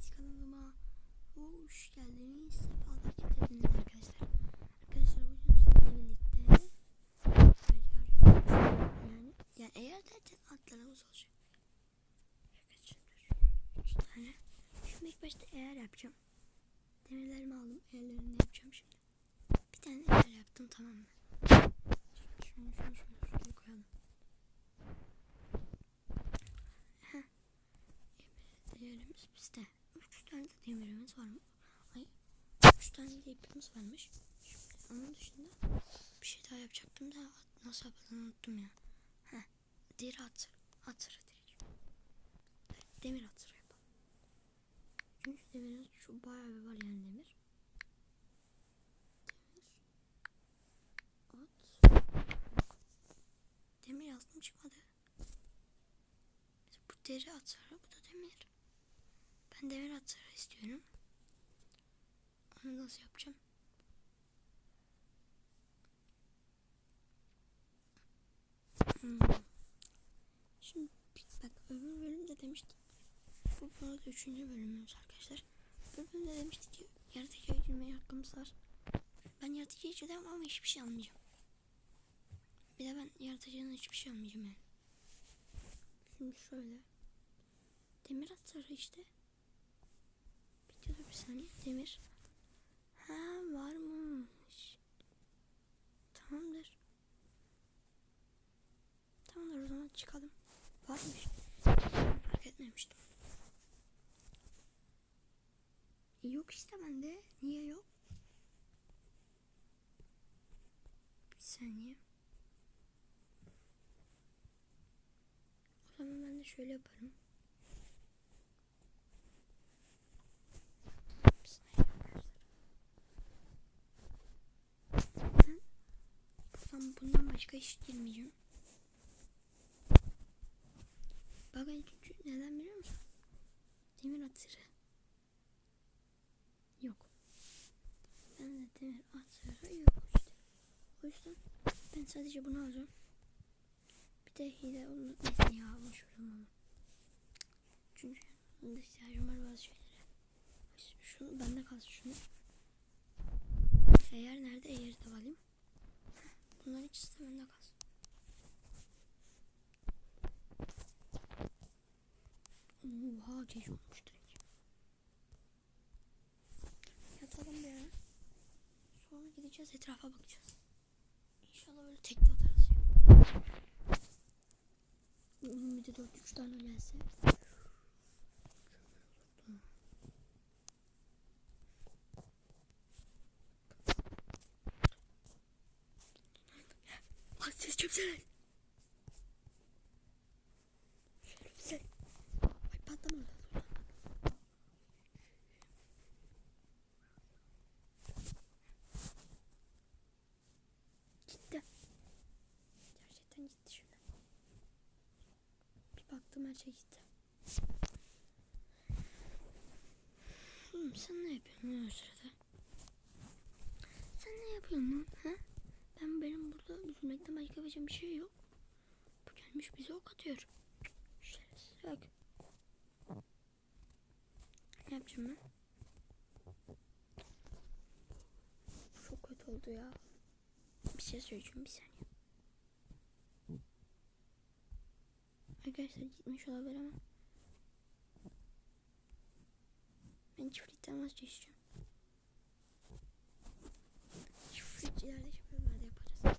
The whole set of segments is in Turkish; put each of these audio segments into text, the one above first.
Hepiniz kanalıma hoş geldiniz. Sefalar getirdiniz arkadaşlar. Arkadaşlar bugün sizinle birlikte yani, yani eğer derken atlarımız olacak. Üç tane. Şimdi ilk başta eğer yapacağım. Demirlerimi aldım. Eğerlerini yapacağım şimdi. Bir tane eğer yaptım tamam mı? Şunu şunu şunu şuraya koyalım. Heh. Değerimiz bizde. Üç tane de demirimiz var mı? Ay. Üç tane de ipimiz varmış. Şimdi onun dışında bir şey daha yapacaktım da nasıl yapıldığını unuttum ya. Heh. Deri atır. Atır direkt. Demir atır yapalım. Çünkü demirimiz şu bayağı bir var yani demir. Demir. At. Yazdım çıkmadı. Bu deri atarı, bu da demir. Ben demir atarı istiyorum. Nasıl yapacağım? Hmm. Şimdi bak öbür bölümde demiştik. Bu arada üçüncü bölümümüz arkadaşlar. Öbür bölümde demiştik ki yaratıcıya girmeye hakkımız var. Ben yaratıcıya gireceğim ama hiçbir şey almayacağım. Bir de ben yaratıcının hiçbir şey almayacağım yani. Şimdi şöyle. Demir atarı işte. Dur bir saniye. Demir. Ha varmış. Tamamdır. Tamamdır o zaman çıkalım. Varmış. Fark etmemiştim. Yok işte bende. Niye yok? Bir saniye. O zaman ben de şöyle yaparım. Bir saniye arkadaşlar. Ben buradan bundan başka hiç girmeyeceğim. Bakın çünkü neden biliyor musun? Demir atırı. Yok. Ben de demir atırı yok işte. O yüzden ben sadece bunu alacağım. Bir de hile onu neyse ya ver onu. Çünkü bunda ihtiyacım var bazı şeylere. Şunu bende kalsın şunu. Eğer nerede eğer de alayım. Heh, Bunların ikisi de bende kalsın. Oha gece olmuş direkt. Yatalım bir ara. Sonra gideceğiz etrafa bakacağız. İnşallah böyle tekte atarız ya. Bir de 4-3 tane gelse. Ses çöpsene. Şerefsiz. Ay patlama her şey gitti. Hmm, sen ne yapıyorsun o sırada? Sen ne yapıyorsun lan? Ha? Ben benim burada üzülmekten başka yapacağım bir şey yok. Bu gelmiş bize ok atıyor. Şerefsiz bak. Ne yapacağım ben? Çok kötü oldu ya. Bir şey söyleyeceğim bir saniye. Arkadaşlar gitmiş olabilir ama. Ben çiftlikten vazgeçeceğim. Çiftlik ileride bölümlerde yaparız.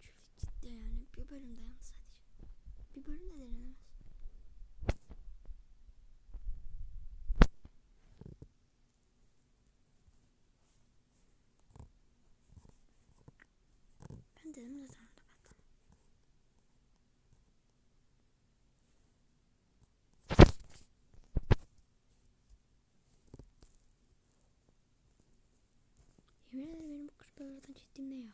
Çiftlik gitti yani. Bir bölümde yalnız sadece. Bir bölümde denenemez. Ben dedim zaten orada patladı. Yemin ederim benim bu kırpmalardan çektiğim ne ya?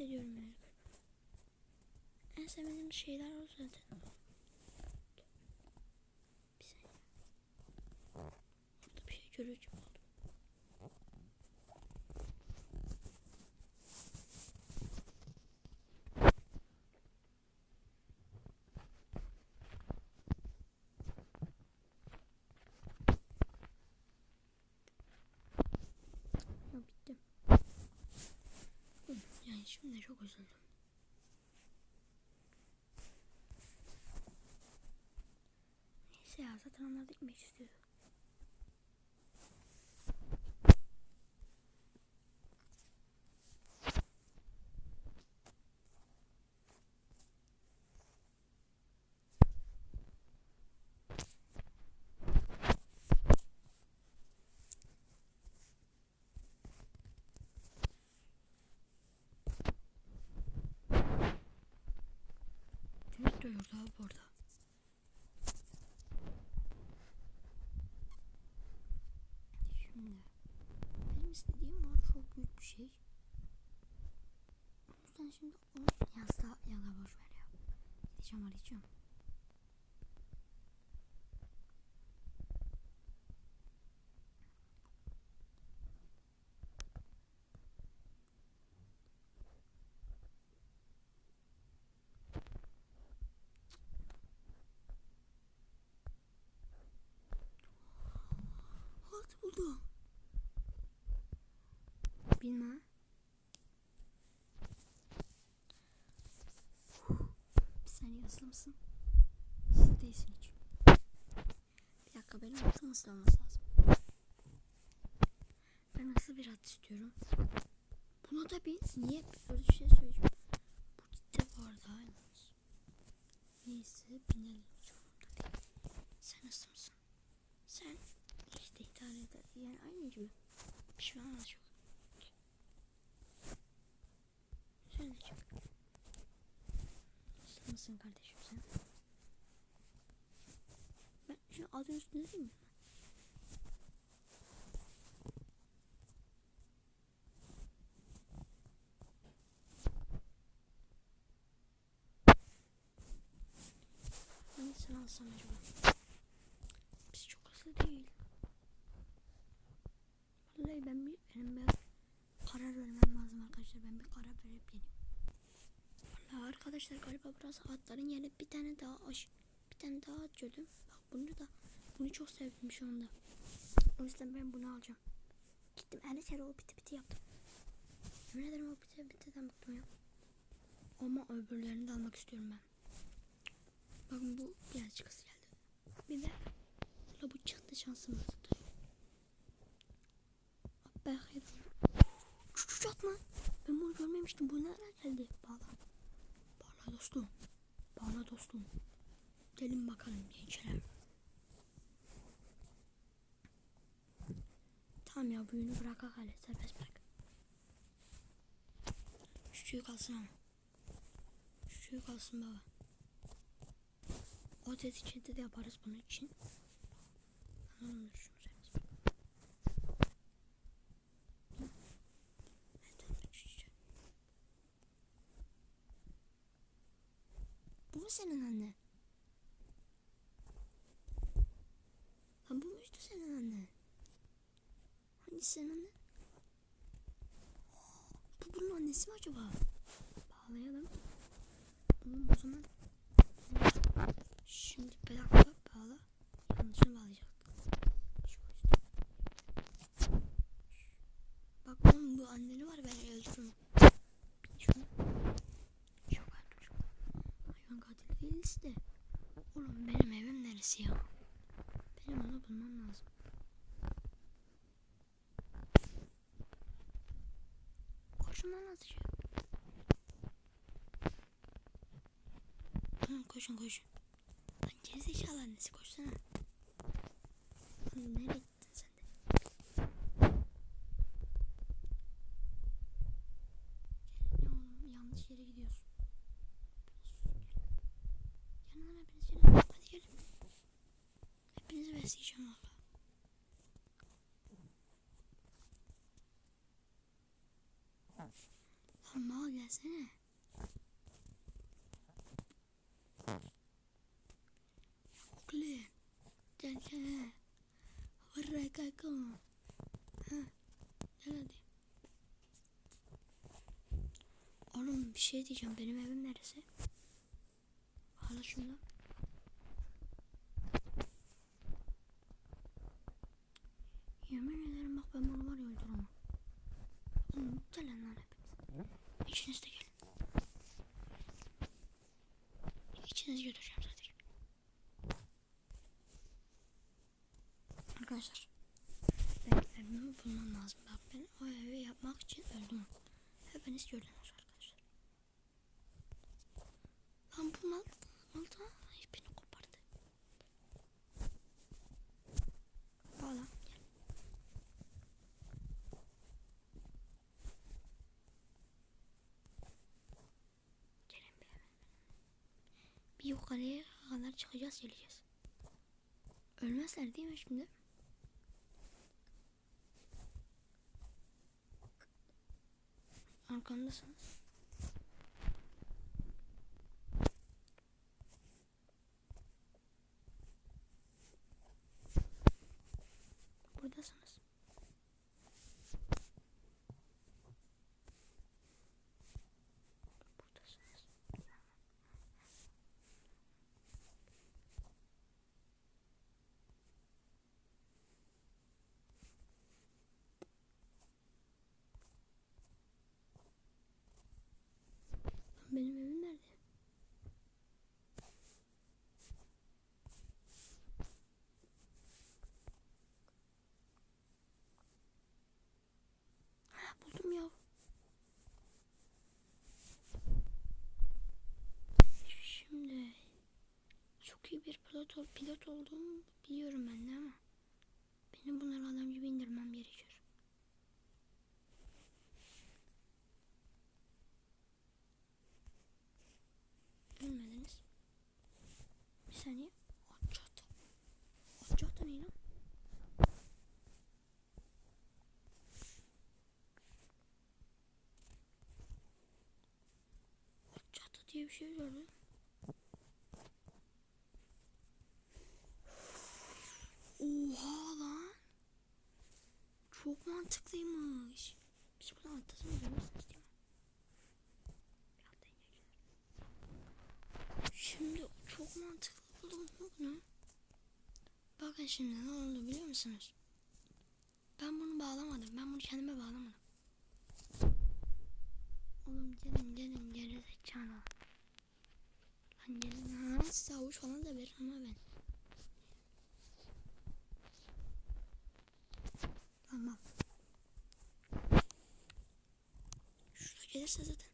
Nefret ediyorum yani. En sevmediğim şeyler o zaten. Bir saniye. Orada bir şey görüyorum. De çok üzüldüm. Neyse ya zaten onlar da gitmek istiyordu. Çocuk doyurdu abi burada. Şimdi benim istediğim var çok büyük bir şey. O yüzden şimdi onu yazda ya da boş ver ya. Gideceğim arayacağım. Islı mısın? Islı değilsin hiç. Bir dakika benim altım ıslı olması lazım. Ben ıslı bir at istiyorum. Buna da bir niye böyle bir şey söyleyeceğim. Bu gitti bu arada yalnız. Neyse binelim. Sen ıslı mısın? Sen işte idare eder. Yani aynı gibi. Bir şey olmaz çok. Sen de çık. Nasıl mısın kardeşim sen? Ben şu adın üstünde değil mi? Hangisini alsam acaba? Biz çok hızlı değil. Vallahi ben bir benim bir karar vermem lazım arkadaşlar. Ben bir karar verip geleyim. Arkadaşlar galiba burası atların yerine bir tane daha aş bir tane daha at gördüm. Bak bunu da bunu çok sevdim şu anda. O yüzden ben bunu alacağım. Gittim her kere o biti biti yaptım. Yemin ederim o biti bitiden bıktım ya. Ama öbürlerini de almak istiyorum ben. Bakın bu biraz çıkası geldi. Bir de la bu çıktı şansımızdı. Belki Çuçuç atma. Ben bunu görmemiştim. Bu nereden geldi? Bağla. Dostum. Bağla dostum. Gelin bakalım gençler. Tamam ya büyüğünü bırak hale. Serbest bırak. Çuçuğu kalsın ama. Çuçuğu kalsın baba. O dedikçe de yaparız bunun için. Tamamdır şunu serbest bırak. Bu mu senin anne? Ha bu muydu senin anne? Hangisi anne? Bu bunun annesi mi acaba? Bağlayalım. Oğlum o zaman Şimdi bir dakika bağla. Yanlışını bağlayacaktık. Bak oğlum bu anneni var ben öldürürüm. Şunu. Çok öldürürüm. Hayvan katili değiliz de. Oğlum benim evim neresi ya? Benim onu bulmam lazım. Koşun lan azıcık. Tamam koşun koşun. Lan gerizekalı annesi koşsana. Lan nereye gittin sen de? Gelin ya oğlum yanlış yere gidiyorsun. Gelin lan hepiniz gelin. Hadi gelin. Hepinizi besleyeceğim valla. Lan mal gelsene. Oğlum. Gel gel. Varra kalkma. Ha. Gel hadi. Oğlum bir şey diyeceğim. Benim evim neresi? Hala şunu. Yemin ederim bak ben bunu var ya öldüremem. Oğlum gelin lan hepiniz. İçiniz de gelin. İçiniz götüreceğim sadece. Arkadaşlar. Ben evimi bulmam lazım. Bak ben o evi yapmak için öldüm. Hepiniz gördünüz arkadaşlar. Ben bulmadım. Bulmadım. Yukarıya kadar çıkacağız geleceğiz. Ölmezler değil mi şimdi? Arkamdasınız. Buradasınız. Buradasınız. Lan Benim evim nerede? Ha, buldum ya. Şimdi çok iyi bir pilot, ol, pilot olduğumu biliyorum ben de ama benim bunları adam gibi indirmem gerekiyor. Ölmediniz. Bir saniye. Açata. Açata ne lan? Açata diye bir şey gördüm. Oha lan. Çok mantıklıymış. Biz buradan atlasana görürsünüz değil mi? Şimdi çok mantıklı buldum bunu? Bakın şimdi ne oldu biliyor musunuz? Ben bunu bağlamadım. Ben bunu kendime bağlamadım. Oğlum gelin gelin geri zekalı. Lan gelin ha size avuç falan da verin ama ben. Tamam. Şurada gelirse zaten öbürüne gelir.